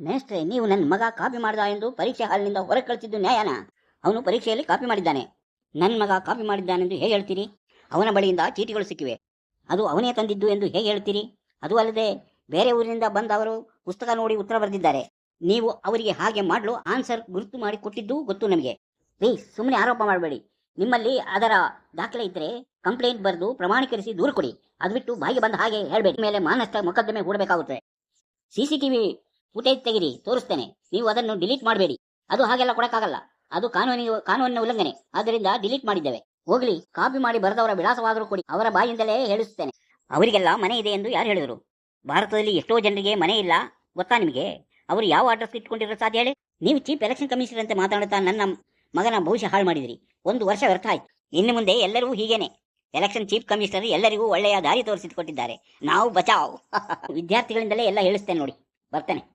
ಮೇಸ್ಟ್ರೆ ನೀವು ನನ್ನ ಮಗ ಕಾಪಿ ಮಾಡಿದ ಎಂದು ಪರೀಕ್ಷೆ ಹಾಲಿನಿಂದ ಹೊರಗೆ ಕಳಿಸಿದ್ದು ನ್ಯಾಯನ? ಅವನು ಪರೀಕ್ಷೆಯಲ್ಲಿ ಕಾಪಿ ಮಾಡಿದ್ದಾನೆ. ನನ್ನ ಮಗ ಕಾಪಿ ಮಾಡಿದ್ದಾನೆಂದು ಹೇಗೆ ಹೇಳ್ತೀರಿ? ಅವನ ಬಳಿಯಿಂದ ಚೀಟಿಗಳು ಸಿಕ್ಕಿವೆ. ಅದು ಅವನೇ ತಂದಿದ್ದು ಎಂದು ಹೇಗೆ ಹೇಳ್ತೀರಿ? ಅದು ಅಲ್ಲದೆ ಬೇರೆ ಊರಿನಿಂದ ಬಂದವರು ಪುಸ್ತಕ ನೋಡಿ ಉತ್ತರ ಬರೆದಿದ್ದಾರೆ. ನೀವು ಅವರಿಗೆ ಹಾಗೆ ಮಾಡಲು ಆನ್ಸರ್ ಗುರುತು ಮಾಡಿ ಕೊಟ್ಟಿದ್ದು ಗೊತ್ತು ನಮಗೆ. ಪ್ಲೀಸ್ ಸುಮ್ಮನೆ ಆರೋಪ ಮಾಡಬೇಡಿ. ನಿಮ್ಮಲ್ಲಿ ಅದರ ದಾಖಲೆ ಇದ್ದರೆ ಕಂಪ್ಲೇಂಟ್ ಬರೆದು ಪ್ರಮಾಣೀಕರಿಸಿ ದೂರು ಕೊಡಿ. ಅದು ಬಿಟ್ಟು ಬಾಯಿಗೆ ಬಂದ ಹಾಗೆ ಹೇಳಬೇಡಿ. ಮೇಲೆ ಮಾನಷ್ಟ ಮೊಕದ್ದಮೆ ಹೂಡಬೇಕಾಗುತ್ತದೆ ಸಿ ಟಿವಿ ಫುಟೇಜ್ ತೆಗಿರಿ, ತೋರಿಸ್ತೇನೆ. ನೀವು ಅದನ್ನು ಡಿಲೀಟ್ ಮಾಡಬೇಡಿ. ಅದು ಹಾಗೆಲ್ಲ ಕೊಡಕ್ಕಾಗಲ್ಲ. ಅದು ಕಾನೂನಿಗೆ ಕಾನೂನಿನ ಉಲ್ಲಂಘನೆ. ಆದ್ದರಿಂದ ಡಿಲೀಟ್ ಮಾಡಿದ್ದೇವೆ. ಹೋಗ್ಲಿ, ಕಾಪಿ ಮಾಡಿ ಬರೆದವರ ವಿಳಾಸವಾದರೂ ಕೊಡಿ. ಅವರ ಬಾಯಿಂದಲೇ ಹೇಳಿಸುತ್ತೇನೆ. ಅವರಿಗೆಲ್ಲ ಮನೆ ಇದೆ ಎಂದು ಯಾರು ಹೇಳಿದರು? ಭಾರತದಲ್ಲಿ ಎಷ್ಟೋ ಜನರಿಗೆ ಮನೆ ಇಲ್ಲ. ಗೊತ್ತಾ ನಿಮಗೆ? ಅವರು ಯಾವ ಅಡ್ರೆಸ್ ಇಟ್ಕೊಂಡಿರೋ ಸಾಧ್ಯ ಹೇಳಿ? ನೀವು ಚೀಫ್ ಎಲೆಕ್ಷನ್ ಕಮಿಷನರ್ ಅಂತ ಮಾತಾಡುತ್ತಾ ನನ್ನ ಮಗನ ಭವಿಷ್ಯ ಹಾಳು ಮಾಡಿದಿರಿ. ಒಂದು ವರ್ಷ ವ್ಯರ್ಥ ಆಯ್ತು. ಇನ್ನು ಮುಂದೆ ಎಲ್ಲರೂ ಹೀಗೇನೆ. ಎಲೆಕ್ಷನ್ ಚೀಫ್ ಕಮಿಷನರ್ ಎಲ್ಲರಿಗೂ ಒಳ್ಳೆಯ ದಾರಿ ತೋರಿಸಿಕೊಟ್ಟಿದ್ದಾರೆ. ನಾವು ಬಚಾವ್. ವಿದ್ಯಾರ್ಥಿಗಳಿಂದಲೇ ಎಲ್ಲ ಹೇಳಿಸ್ತೇನೆ ನೋಡಿ. ಬರ್ತೇನೆ.